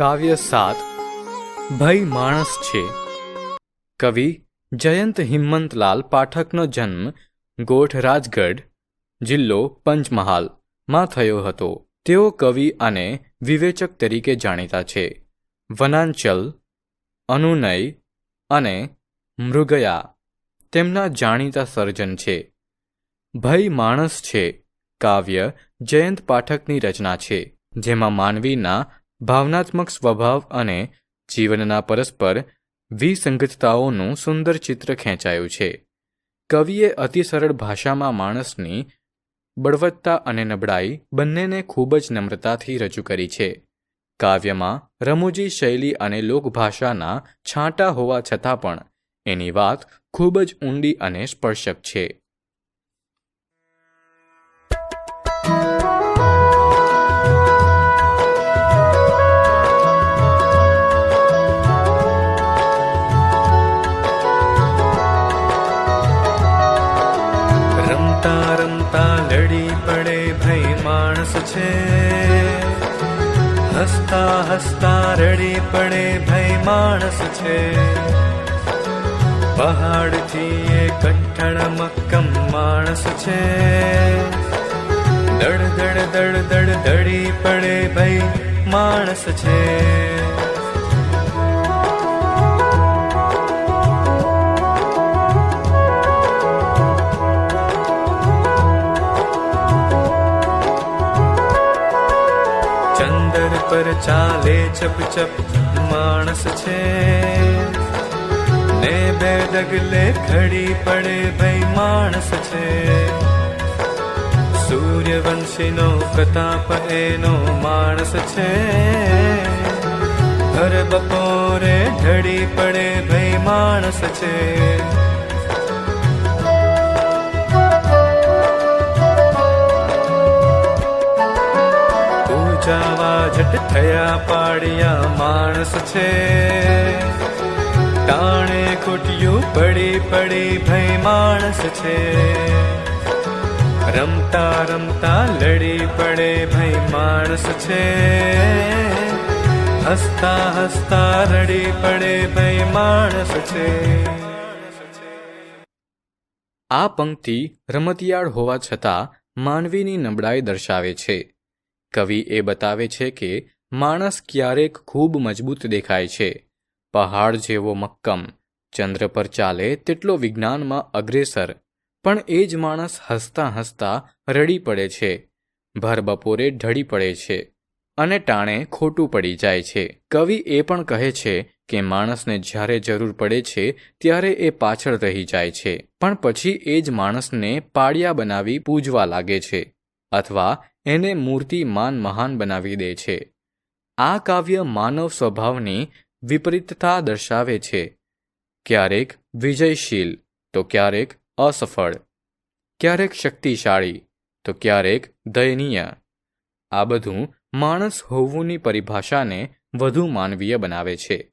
કાવ્ય સાત, ભય માણસ છે. કવિ જયંત હિંમતલાલ પાઠકનો જન્મ ગોઠ રાજગઢ, જિલ્લો પંચમહાલમાં થયો હતો. તેઓ કવિ અને વિવેચક તરીકે જાણીતા છે. વનાંચલ, અનુનય અને મૃગયા તેમના જાણીતા સર્જન છે. ભય માણસ છે કાવ્ય જયંત પાઠકની રચના છે, જેમાં માનવીના ભાવનાત્મક સ્વભાવ અને જીવનના પરસ્પર વિસંગતતાઓનું સુંદર ચિત્ર ખેંચાયું છે. કવિએ અતિ સરળ ભાષામાં માણસની બળવત્તા અને નબળાઈ બંનેને ખૂબ જ નમ્રતાથી રજૂ કરી છે. કાવ્યમાં રમૂજી શૈલી અને લોકભાષાના છાંટા હોવા છતાં પણ એની વાત ખૂબ જ ઊંડી અને સ્પર્શક છે. રમતા રમતા લડી પડે ભઈ માણસ છે. હસતા હસતા રડી પડે ભઈ માણસ છે. પહાડથી એ કઠણ મક્કમ માણસ છે. દડ દડ દડ દડ દડી પડે ભઈ માણસ છે. પર ચાલે ચપ ચપ માણસ છે. ને બે ડગલે ખડી પડે ભઈ માણસ છે. સૂર્યવંશીનો પ્રતાપ એનો માણસ છે. હર બપોરે ઢળી પડે ભઈ માણસ છે. પૂજાવા જટ થયા પાડ્યા માણસ છે. ટાણે ખોટિયું પડી પડી ભય માણસ છે. રમતા રમતા લડી પડે ભય માણસ છે. હસતા હસતા રડી પડે ભય માણસ છે. આ પંક્તિ રમતિયાળ હોવા છતાં માનવીની નબળાઈ દર્શાવે છે. કવિ એ બતાવે છે કે માણસ ક્યારેક ખૂબ મજબૂત દેખાય છે. પહાડ જેવો મક્કમ, ચંદ્ર પર ચાલે તેટલો વિજ્ઞાનમાં અગ્રેસર, પણ એ જ માણસ હસતા હસતા રડી પડે છે. ભર બપોરે ઢળી પડે છે અને ટાણે ખોટું પડી જાય છે. કવિ એ પણ કહે છે કે માણસને જ્યારે જરૂર પડે છે ત્યારે એ પાછળ રહી જાય છે, પણ પછી એ જ માણસને પાળિયા બનાવી પૂજવા લાગે છે. અથવા એને મૂર્તિમાન મહાન બનાવી દે છે. આ કાવ્ય માનવ સ્વભાવની વિપરીતતા દર્શાવે છે. ક્યારેક વિજયશીલ, તો ક્યારેક અસફળ. ક્યારેક શક્તિશાળી, તો ક્યારેક દયનીય. આ બધું માણસ હોવુંની પરિભાષાને વધુ માનવીય બનાવે છે.